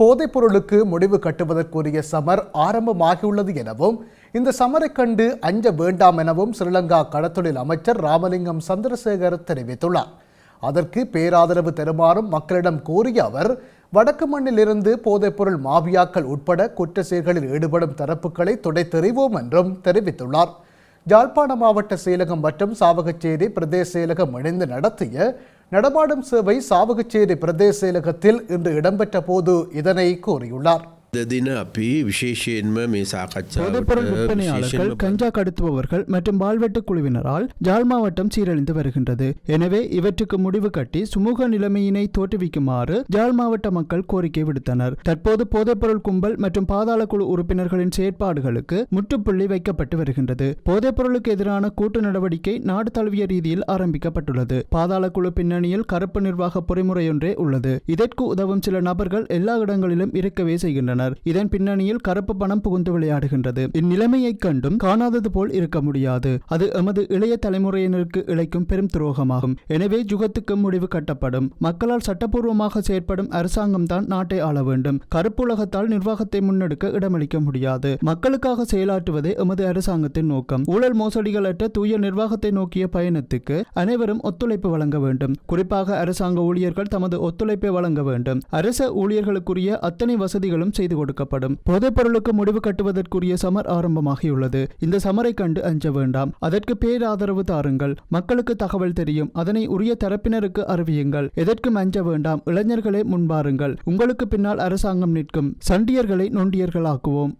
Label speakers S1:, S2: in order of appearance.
S1: போதைப் பொருளுக்கு முடிவு கட்டுவதற்குரிய சமர் ஆரம்பமாகியுள்ளது எனவும் இந்த சமரை கண்டு அஞ்ச வேண்டாம் எனவும் ஸ்ரீலங்கா கடத்தொழில் அமைச்சர் ராமலிங்கம் சந்திரசேகர் தெரிவித்துள்ளார். அதற்கு பேராதரவு தருமாறும் மக்களிடம் கோரிய அவர் வடக்கு மண்ணிலிருந்து போதைப்பொருள் மாபியாக்கள் உட்பட குற்ற செயல்களில் ஈடுபடும் தரப்புகளை துடைத்தெறிவோம் என்றும் தெரிவித்துள்ளார். யாழ்ப்பாண மாவட்ட செயலகம் மற்றும் சாவகச்சேரி பிரதேச செயலகம் இணைந்து நடத்திய நடமாடும் சேவை சாவகச்சேரி பிரதேச செயலகத்தில் இன்று இடம்பெற்ற போது இதனை கூறியுள்ளார்.
S2: பொதுப்பொருள் கஞ்சா கடத்துபவர்கள் மற்றும் பால்வெட்டு குழுவினரால் ஜாழ் மாவட்டம் சீரழிந்து வருகின்றது. எனவே இவற்றுக்கு முடிவு கட்டி சுமூக நிலைமையினை தோற்றுவிக்குமாறு ஜாழ் மாவட்ட மக்கள் கோரிக்கை விடுத்தனர். தற்போது போதைப்பொருள் கும்பல் மற்றும் பாதாள குழு உறுப்பினர்களின் செயற்பாடுகளுக்கு முற்றுப்புள்ளி வைக்கப்பட்டு வருகின்றது. போதைப்பொருளுக்கு எதிரான கூட்டு நடவடிக்கை நாடு தழுவிய ரீதியில் ஆரம்பிக்கப்பட்டுள்ளது. பாதாள குழு பின்னணியில் கருப்பு நிர்வாக பொறிமுறையொன்றே உள்ளது. இதற்கு உதவும் சில நபர்கள் எல்லா இடங்களிலும் இருக்கவே செய்கின்றனர். இதன் பின்னணியில் கருப்பு பணம் புகுந்து விளையாடுகின்றது. இந்நிலைமையைக் கண்டும் காணாதது போல் இருக்க முடியாது. அது எமது இளைய தலைமுறையினருக்கு இழைக்கும் பெரும் துரோகமாகும். எனவே ஜுகத்துக்கு முடிவு கட்டப்படும். மக்களால் சட்டப்பூர்வமாக செயற்படும் அரசாங்கம் தான் நாட்டை ஆள வேண்டும். கருப்பு உலகத்தால் நிர்வாகத்தை முன்னெடுக்க இடமளிக்க முடியாது. மக்களுக்காக செயலாற்றுவதே எமது அரசாங்கத்தின் நோக்கம். ஊழல் மோசடிகளற்ற தூய நிர்வாகத்தை நோக்கிய பயணத்துக்கு அனைவரும் ஒத்துழைப்பு வழங்க வேண்டும். குறிப்பாக அரசாங்க ஊழியர்கள் தமது ஒத்துழைப்பை வழங்க வேண்டும். அரச ஊழியர்களுக்குரிய அத்தனை வசதிகளும் செய்து செய்து கொடுக்கப்படும். போதைப் பொருளுக்கு முடிவு கட்டுவதற்குரிய சமர் ஆரம்பமாகியுள்ளது. இந்த சமரை கண்டு அஞ்ச வேண்டாம். அதற்கு பேராதரவு தாருங்கள். மக்களுக்கு தகவல் தெரியும். அதனை உரிய தரப்பினருக்கு அறிவியுங்கள். எதற்கும் அஞ்ச வேண்டாம். இளைஞர்களே முன்பாருங்கள். உங்களுக்கு பின்னால் அரசாங்கம் நிற்கும். சண்டியர்களை நொண்டியர்களாக்குவோம்.